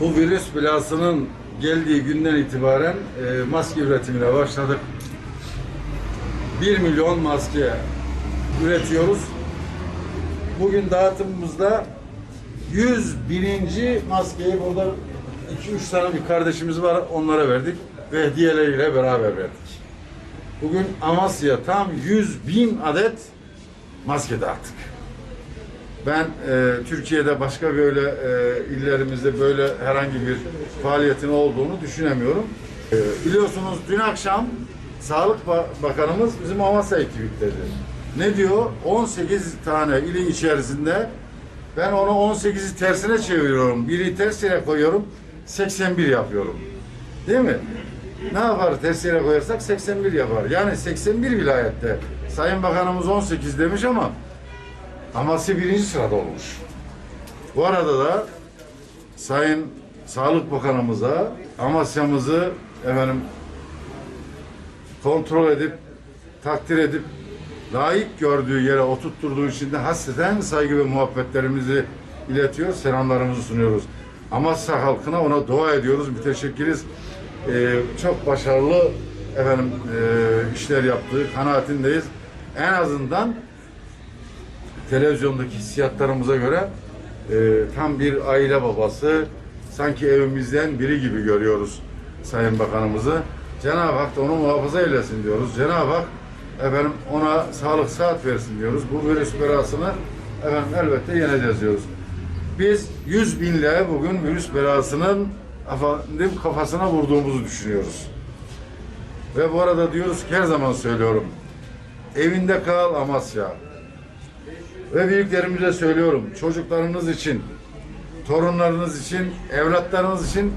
Bu virüs belasının geldiği günden itibaren e, maske üretimine başladık. 1 milyon maske üretiyoruz. Bugün dağıtımımızda 100 bininci maskeyi burada 2-3 tane bir kardeşimiz var onlara verdik ve hediyeleriyle beraber verdik. Bugün Amasya tam 100 bin adet maske dağıttık. Ben e, Türkiye'de başka böyle e, illerimizde böyle herhangi bir faaliyetin olduğunu düşünemiyorum. E, biliyorsunuz dün akşam Sağlık Ba- Bakanımız bizim Amasya ekibitledi. Ne diyor? 18 tane ilin içerisinde ben onu 18'i tersine çeviriyorum. Biri ters yere koyuyorum. 81 yapıyorum. Değil mi? Ne yapar ters yere koyarsak 81 yapar. Yani 81 vilayette. Sayın Bakanımız 18 demiş ama Amasya birinci sırada olmuş. Bu arada da Sayın Sağlık Bakanımıza Amasya'mızı efendim kontrol edip takdir edip layık gördüğü yere oturtturduğu için de hasreten saygı ve muhabbetlerimizi iletiyor, selamlarımızı sunuyoruz. Amasya halkına ona dua ediyoruz, müteşekkiriz. Ee, çok başarılı efendim e, işler yaptığı kanaatindeyiz. En azından televizyondaki hissiyatlarımıza göre e, tam bir aile babası, sanki evimizden biri gibi görüyoruz Sayın Bakanımızı. Cenab-ı Hak da onu muhafaza eylesin diyoruz. Cenab-ı Hak efendim ona sağlık saat versin diyoruz. Bu virüs belasını efendim elbette yeneceğiz diyoruz. Biz 100 binle bugün virüs belasının efendim kafasına vurduğumuzu düşünüyoruz. Ve bu arada diyoruz ki her zaman söylüyorum. Evinde kal Amasya. Ve büyüklerimize söylüyorum. Çocuklarınız için, torunlarınız için, evlatlarınız için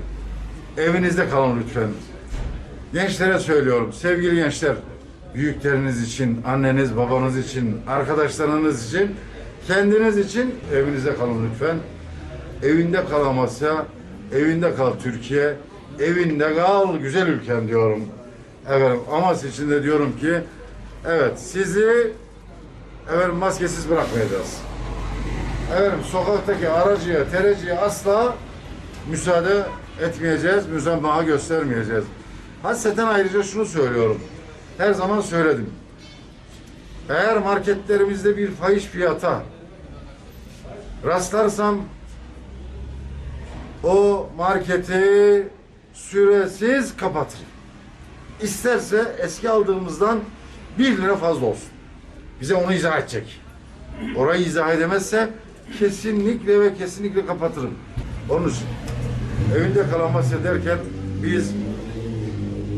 evinizde kalın lütfen. Gençlere söylüyorum. Sevgili gençler, büyükleriniz için, anneniz, babanız için, arkadaşlarınız için, kendiniz için evinizde kalın lütfen. Evinde kal Amasya, evinde kal Türkiye, evinde kal güzel ülkem diyorum. Efendim Amasya için de diyorum ki, evet sizi efendim maskesiz bırakmayacağız. Efendim sokaktaki aracıya, tereciye asla müsaade etmeyeceğiz, müsamaha göstermeyeceğiz. Hasreten ayrıca şunu söylüyorum. Her zaman söyledim. Eğer marketlerimizde bir fahiş fiyata rastlarsam o marketi süresiz kapatırım. İsterse eski aldığımızdan bir lira fazla olsun. Bize onu izah edecek. Orayı izah edemezse kesinlikle ve kesinlikle kapatırım. Onun için evinde kalamasya derken biz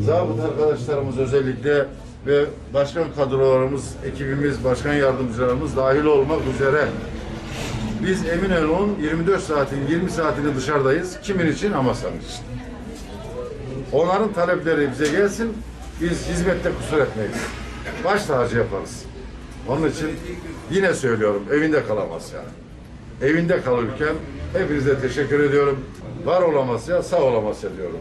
zabıt arkadaşlarımız özellikle ve başkan kadrolarımız, ekibimiz, başkan yardımcılarımız dahil olmak üzere biz Eminönü'nün 24 saatin 20 saatini dışarıdayız. Kimin için? Amasya'nın için. Onların talepleri bize gelsin. Biz hizmette kusur etmeyiz. Baş tacı yaparız. Onun için yine söylüyorum evinde kalamaz yani. Evinde kal ülkem. Hepinize teşekkür ediyorum. Var olamaz ya sağ olamaz ya diyorum.